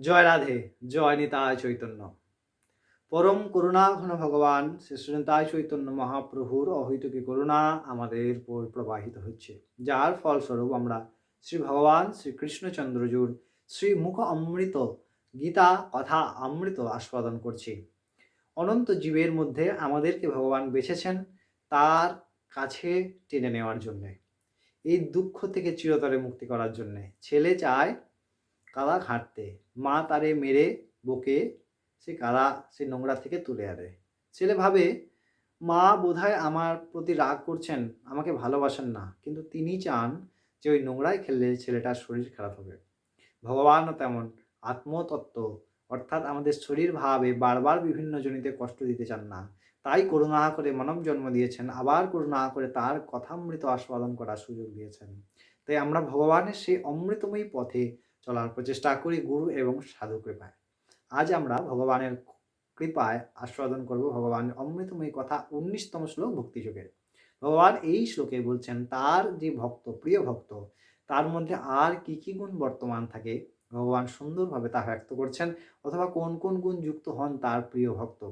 জয় রাধে, জয় নিতায় চৈতন্য। পরম করুণা ঘন ভগবান শ্রীশ্রীতায় চৈতন্য মহাপ্রভুর অহৈতুকী করুণা আমাদের প্রবাহিত হচ্ছে। যার ফলস্বরূপ আমরা শ্রী ভগবান শ্রীকৃষ্ণচন্দ্রজুর শ্রী মুখ অমৃত গীতা কথা অমৃত আস্বাদন করছি। অনন্ত জীবের মধ্যে আমাদেরকে ভগবান বেছেছেন তার কাছে টেনে নেওয়ার জন্যে। এই দুঃখ থেকে চিরতরে মুক্তি করার জন্যে। ছেলে চায় কাদা ঘাঁটতে। মা তারে মেরে বকে সে কালা সে নোংরা থেকে তুলে আনে। ছেলে ভাবে, মা বোধহয় আমার প্রতি রাগ করছেন, আমাকে ভালোবাসেন না। কিন্তু তিনি চান যে ওই নোংরায় খেললে ছেলেটার শরীর খারাপ হবে। ভগবানও তেমন। আত্মতত্ত্ব। অর্থাৎ আমাদের শরীর ভাবে বারবার বিভিন্ন জনিতে কষ্ট দিতে চান না। তাই করুণা করে মানব জন্ম দিয়েছেন, আবার করুণা করে তার কথামৃত আস্বাদন করার সুযোগ দিয়েছেন। তাই আমরা ভগবানের সেই অমৃতময়ী পথে চলার প্রচেষ্টা করি, গুরু এবং সাধু কৃপায়। আজ আমরা ভগবানের কৃপায় আস্বাদন করব ভগবানের অমৃতময়ী কথা উনিশতম শ্লোক ভক্তিযোগের ভগবান এই শ্লোকে বলছেন, তার যে ভক্ত, প্রিয় ভক্ত, তার মধ্যে আর কি কি গুণ বর্তমান থাকে? ভগবান সুন্দরভাবে তা ব্যক্ত করছেন, অথবা কোন কোন গুণ যুক্ত হন তার প্রিয় ভক্ত?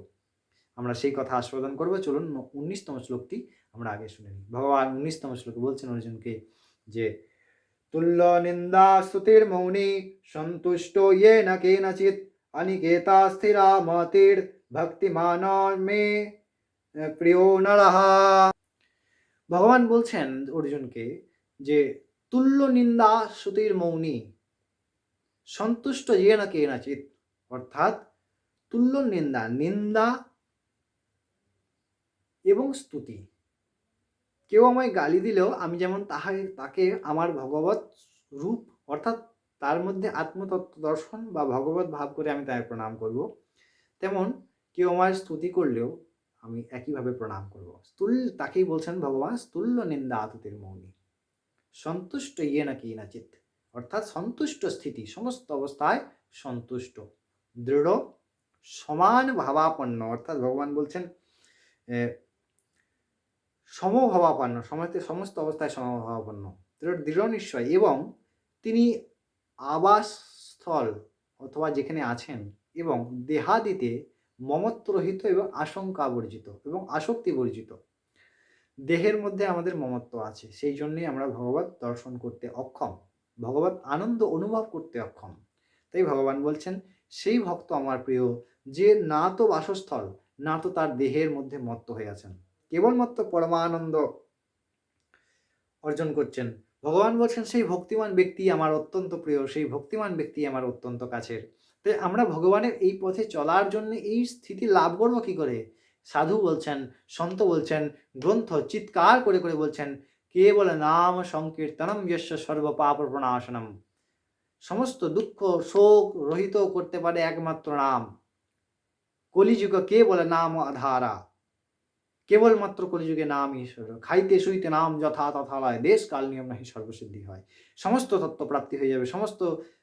আমরা সেই কথা আস্বাদন করব। চলুন উনিশতম শ্লোকটি আমরা আগে শুনে নিই। ভগবান উনিশতম শ্লোকে বলছেন অর্জুনকে যে তুল্য নিন্দা স্তুতির মৌনি সন্তুষ্ট ইয়ে না কেনচিত অনিকেতা স্থিরা মতির ভক্তিমান মে প্রিয় নরহা ভগবান বলছেন অর্জুনকে যে তুল্য নিন্দা শ্রুতির মৌনি সন্তুষ্ট ইয়ে না কেনচিত অর্থাৎ তুল্য নিন্দা নিন্দা এবং স্তুতি। কেউ আমায় গালি দিলেও আমি যেমন তাহাকে, তাকে আমার ভগবত রূপ অর্থাৎ তার মধ্যে আত্মতত্ত্ব দর্শন বা ভগবত ভাব করে আমি তাকে প্রণাম করব। তেমন কেউ আমার স্তুতি করলেও আমি একইভাবে প্রণাম করব। স্তুল তাকেই বলছেন ভগবান, স্তুল্য নিন্দা আতুতির মৌনি। সন্তুষ্ট ইয়ে না কি না চিত অর্থাৎ সন্তুষ্ট স্থিতি, সমস্ত অবস্থায় সন্তুষ্ট। দৃঢ়, সমান ভাবাপন্ন। অর্থাৎ ভগবান বলছেন সমভাবাপন্ন সময়তে সমস্ত অবস্থায় সমভাবাপন্ন। দৃঢ় নিশ্চয় এবং তিনি আবাসস্থল অথবা যেখানে আছেন এবং দেহাদিতে মমত্বরহিত এবং আশঙ্কা বর্জিত এবং আসক্তি বর্জিত দেহের মধ্যে আমাদের মমত্ব আছে, সেই জন্যই আমরা ভগবত দর্শন করতে অক্ষম। ভগবত আনন্দ অনুভব করতে অক্ষম। তাই ভগবান বলছেন, সেই ভক্ত আমার প্রিয়, যে না তো বাসস্থল, না তো তার দেহের মধ্যে মত্ত হয়ে আছেন। কেবলমাত্র পরমানন্দ অর্জন করছেন। ভগবান বলছেন, সেই ভক্তিমান ব্যক্তি আমার অত্যন্ত প্রিয়, সেই ভক্তিমান ব্যক্তি আমার অত্যন্ত কাছের। তাই আমরা ভগবানের এই পথে চলার জন্য এই স্থিতি লাভ করব কি করে? সাধু বলছেন, সন্ত বলছেন, গ্রন্থ চিৎকার করে করে বলছেন কে বলে নাম সংকীর্তনম যশ সর্ব পাপ প্রণাশনম সমস্ত দুঃখ, শোক রহিত করতে পারে একমাত্র নাম। কলিযুগ কে বলে নাম আধারা। কেবলমাত্র কলিযুগে নাম ঈশ্বর। খাইতে শুইতে নাম যথা তথা লয়। দেশ কাল নিয়ম নাহি সর্বসিদ্ধি হয়। সমস্ত তত্ত্ব প্রাপ্তি হয়ে যাবে, সমস্ত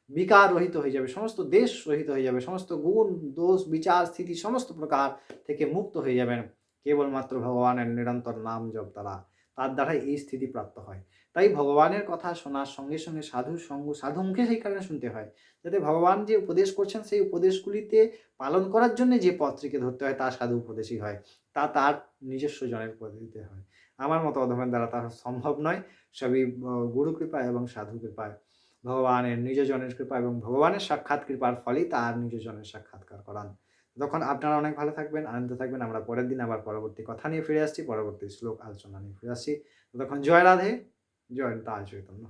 বিকার রহিত হয়ে যাবে, সমস্ত দেশ রহিত হয়ে যাবে, সমস্ত গুণ, দোষ, বিচার, স্থিতি, সমস্ত প্রকার থেকে মুক্ত হয়ে যাবেন। কেবলমাত্র ভগবানের নিরন্তর নাম জপ দ্বারা। তার দ্বারা এই স্থিতি প্রাপ্ত হয়। তাই ভগবানের কথা শোনার সঙ্গে সঙ্গে সাধু সঙ্গ, সাধু মুখে সেই কারণে শুনতে হয়, যাতে ভগবান যে উপদেশ করছেন, সেই উপদেশগুলিতে পালন করার জন্য যে পত্রিকে ধরতে হয়, তা সাধু উপদেশই হয়, তা তার নিজস্ব জনের পদ্ধতিতে হয়। আমার মতো অধমের দ্বারা তা সম্ভব নয়। সবই গুরু কৃপা এবং সাধু কৃপায় ভগবানের নিজজনের কৃপা এবং ভগবানের সাক্ষাৎ কৃপার ফলেই তার নিজজনের সাক্ষাৎকার করান। তখন আপনারা অনেক ভালো থাকবেন, আনন্দ থাকবেন। আমরা পরের দিন আবার পরবর্তী কথা নিয়ে ফিরে আসছি, পরবর্তী শ্লোক, আলোচনা নিয়ে ফিরে আসছি। তখন জয় রাধে, জয় তা চৈতন্য